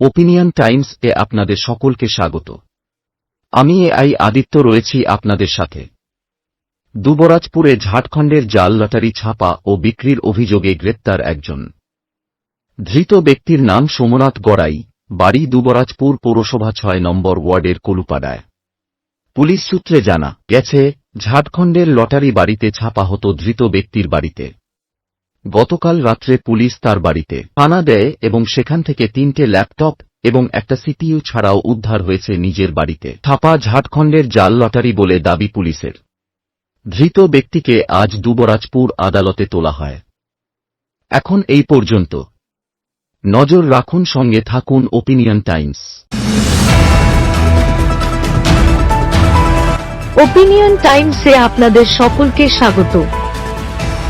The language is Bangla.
ওপিনিয়ন টাইমস এ আপনাদের সকলকে স্বাগত। আমি এ আই আদিত্য রয়েছি আপনাদের সাথে। দুবরাজপুরে ঝাড়খণ্ডের জাল লটারি ছাপা ও বিক্রির অভিযোগে গ্রেপ্তার একজন। ধৃত ব্যক্তির নাম সোমনাথ গড়াই, বাড়ি দুবরাজপুর পৌরসভা ছয় নম্বর ওয়ার্ডের কলুপাড়ায়। পুলিশ সূত্রে জানা গেছে, ঝাড়খণ্ডের লটারি বাড়িতে ছাপা হতো ধৃত ব্যক্তির বাড়িতে। গতকাল রাত্রে পুলিশ তার বাড়িতে হানা দেয় এবং সেখান থেকে তিনটে ল্যাপটপ এবং একটা সিপিইউ ছাড়াও উদ্ধার হয়েছে নিজের বাড়িতে। থাপা ঝাড়খণ্ডের জাল লটারি বলে দাবি পুলিশের। ধৃত ব্যক্তিকে আজ দুবরাজপুর আদালতে তোলা হয়। এখন এই পর্যন্ত। নজর রাখুন সঙ্গে থাকুন ওপিনিয়ন টাইমস। ওপিনিয়ন টাইমসে আপনাদের সকলকে স্বাগত।